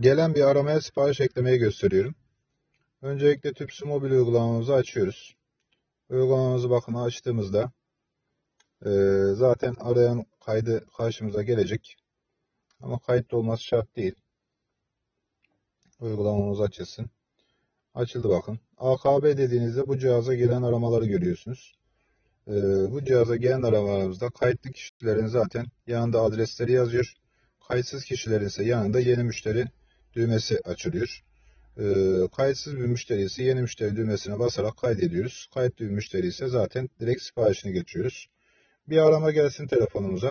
gelen bir aramaya sipariş eklemeyi gösteriyorum. Öncelikle Tüpsü mobil uygulamamızı açıyoruz. Uygulamamızı bakın açtığımızda eee, zaten arayan kaydı karşımıza gelecek. Ama kayıtlı olması şart değil. Uygulamamız açılsın. Açıldı bakın. AKB dediğinizde bu cihaza gelen aramaları görüyorsunuz. Ee, bu cihaza gelen aramalarımızda kayıtlı kişilerin zaten yanında adresleri yazıyor. Kayıtsız kişilerin ise yanında yeni müşteri düğmesi açılıyor. Ee, kayıtsız bir müşteri ise yeni müşteri düğmesine basarak kaydediyoruz. Kayıtlı bir müşteri ise zaten direkt siparişini geçiyoruz. Bir arama gelsin telefonumuza.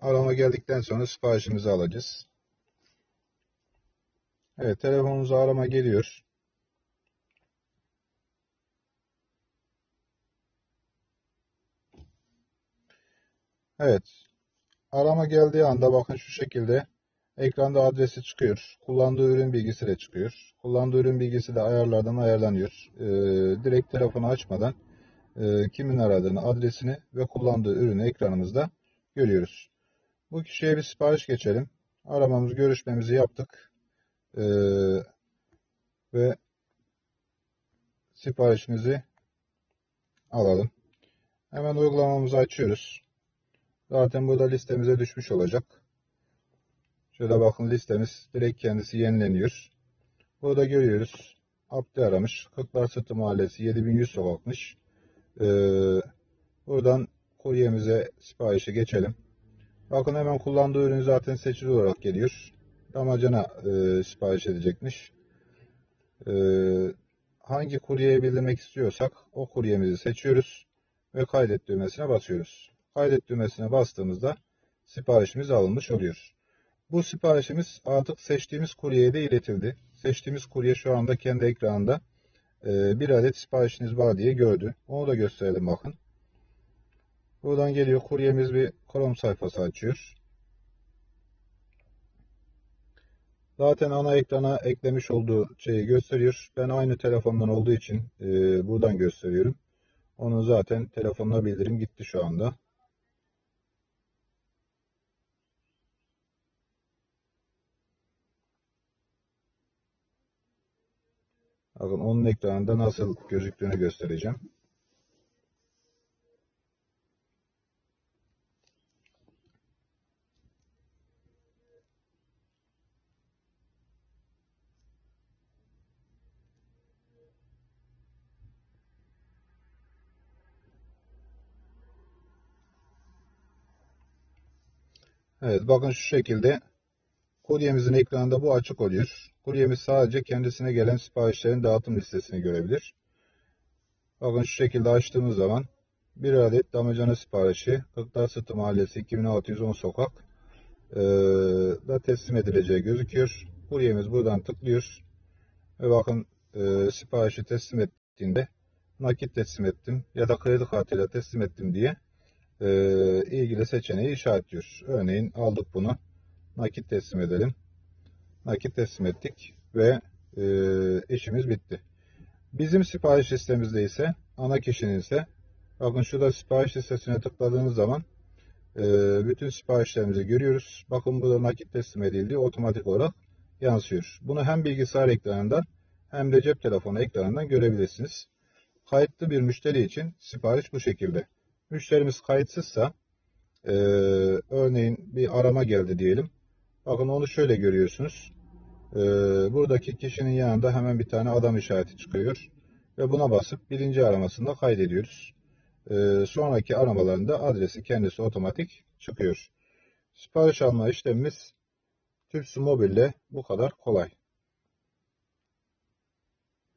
Arama geldikten sonra siparişimizi alacağız. Evet telefonumuza arama geliyor. Evet. Arama geldiği anda bakın şu şekilde ekranda adresi çıkıyor. Kullandığı ürün bilgisi de çıkıyor. Kullandığı ürün bilgisi de ayarlardan ayarlanıyor. Ee, direkt telefonu açmadan e, kimin aradığını, adresini ve kullandığı ürünü ekranımızda görüyoruz. Bu kişiye bir sipariş geçelim. Aramamız, görüşmemizi yaptık. Ee, ve siparişimizi alalım. Hemen uygulamamızı açıyoruz. Zaten burada listemize düşmüş olacak. Şöyle bakın listemiz direkt kendisi yenileniyor. Burada görüyoruz. Abdi aramış. Kırklar Sırtı Mahallesi 7100 sokakmış. Ee, buradan kuryemize siparişi geçelim. Bakın hemen kullandığı ürün zaten seçili olarak geliyor. Damacana e, sipariş edecekmiş. E, hangi kuryeye bildirmek istiyorsak o kuryemizi seçiyoruz ve kaydet düğmesine basıyoruz. Kaydet düğmesine bastığımızda siparişimiz alınmış oluyor. Bu siparişimiz artık seçtiğimiz kuryeye de iletildi. Seçtiğimiz kurye şu anda kendi ekranında e, bir adet siparişiniz var diye gördü. Onu da gösterelim bakın. Buradan geliyor kuryemiz bir Chrome sayfası açıyor. Zaten ana ekrana eklemiş olduğu şeyi gösteriyor. Ben aynı telefondan olduğu için e, buradan gösteriyorum. Onun zaten telefonuna bildirim gitti şu anda. Bakın onun ekranında nasıl gözüktüğünü göstereceğim. Evet bakın şu şekilde kuryemizin ekranında bu açık oluyor. Kuryemiz sadece kendisine gelen siparişlerin dağıtım listesini görebilir. Bakın şu şekilde açtığımız zaman bir adet damacana siparişi Kırklar Sırtı Mahallesi 2610 sokak ee, da teslim edileceği gözüküyor. Kuryemiz buradan tıklıyor ve bakın e, siparişi teslim ettiğinde nakit teslim ettim ya da kredi kartıyla teslim ettim diye e, ilgili seçeneği işaretliyor. Örneğin aldık bunu nakit teslim edelim. Nakit teslim ettik ve e, işimiz bitti. Bizim sipariş listemizde ise ana kişinin ise bakın şurada sipariş listesine tıkladığınız zaman e, bütün siparişlerimizi görüyoruz. Bakın burada nakit teslim edildi otomatik olarak yansıyor. Bunu hem bilgisayar ekranından hem de cep telefonu ekranından görebilirsiniz. Kayıtlı bir müşteri için sipariş bu şekilde. Müşterimiz kayıtsızsa e, örneğin bir arama geldi diyelim. Bakın onu şöyle görüyorsunuz. E, buradaki kişinin yanında hemen bir tane adam işareti çıkıyor. Ve buna basıp birinci aramasında kaydediyoruz. E, sonraki aramalarında adresi kendisi otomatik çıkıyor. Sipariş alma işlemimiz Tüpsü Mobil'de bu kadar kolay.